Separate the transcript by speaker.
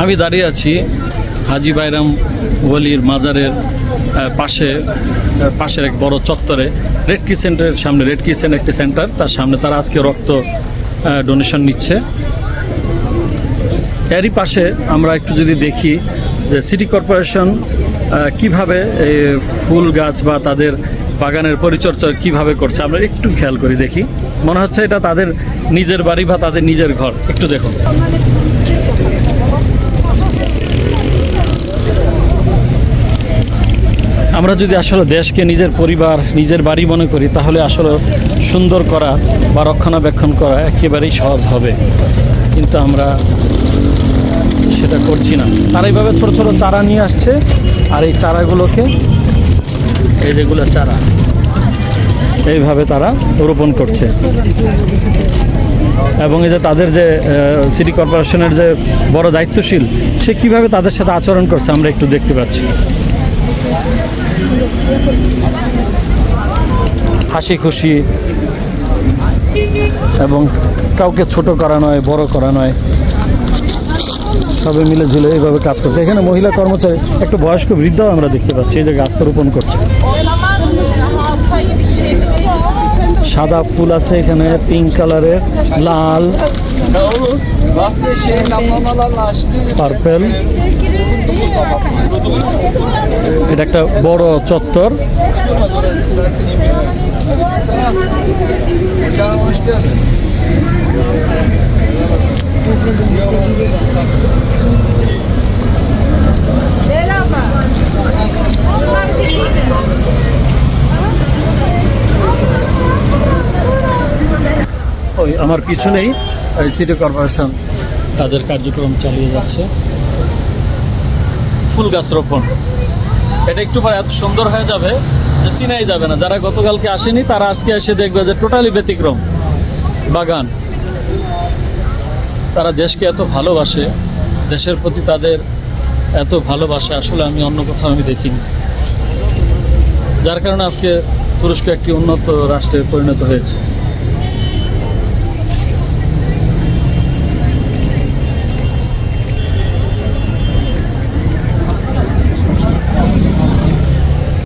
Speaker 1: আমি দাঁড়িয়ে আছি হাজি বাইরাম ওয়ালির মাজারের পাশে পাশের এক বড় চত্বরে। রেড কি সেন্টারের সামনে রেড কিচেন একটি সেন্টার তার সামনে তারা আজকে রক্ত ডোনেশন নিচ্ছে। এরই পাশে আমরা একটু যদি দেখি যে সিটি কর্পোরেশন কীভাবে এই ফুল গাছ বা তাদের বাগানের পরিচর্যা কীভাবে করছে, আমরা একটু খেয়াল করি দেখি। মনে হচ্ছে এটা তাদের নিজের বাড়ি বা তাদের নিজের ঘর। একটু দেখুন। আমরা যদি আসলে দেশকে নিজের পরিবার, নিজের বাড়ি মনে করি, তাহলে আসলে সুন্দর করা বা রক্ষণাবেক্ষণ করা একেবারেই সহজ হবে। কিন্তু আমরা সেটা করছি না। তারা এইভাবে ছোট ছোট চারা নিয়ে আসছে, আর এই চারাগুলোকে এই যেগুলো চারা, এইভাবে তারা রোপণ করছে। এবং এই যে তাদের যে সিটি কর্পোরেশনের যে বড় দায়িত্বশীল, সে কীভাবে তাদের সাথে আচরণ করছে আমরা একটু দেখতে পাচ্ছি। হাসি খুশি এবং কাউকে ছোট করা নয় বড় করা নয়। সবাই মিলে ঝুলে এইভাবে কাজ করছে। এখানে মহিলা কর্মচারী একটু বয়স্ক বৃদ্ধও আমরা দেখতে পাচ্ছি এই যে গাছ রোপণ করছে। সাদা ফুল আছে এখানে পিঙ্ক কালারের লাল. পার্পেল। এটা একটা বড় চত্বর? ওই আমার পিছনেই সিটি কর্পোরেশন তাদের কার্যক্রম চালিয়ে যাচ্ছে ফুল গাছ রোপণ এটা একটু পরে এত সুন্দর হয়ে যাবে যে চিনাই যাবে না। যারা গতকালকে আসেনি, তারা আজকে এসে দেখবে যে টোটালি ব্যতিক্রম বাগান। তারা দেশকে এত ভালোবাসে, দেশের প্রতি তাদের এত ভালোবাসা, আসলে আমি অন্য কোথাও আমি দেখিনি। যার কারণে আজকে তুরস্ক একটি উন্নত রাষ্ট্রে পরিণত হয়েছে।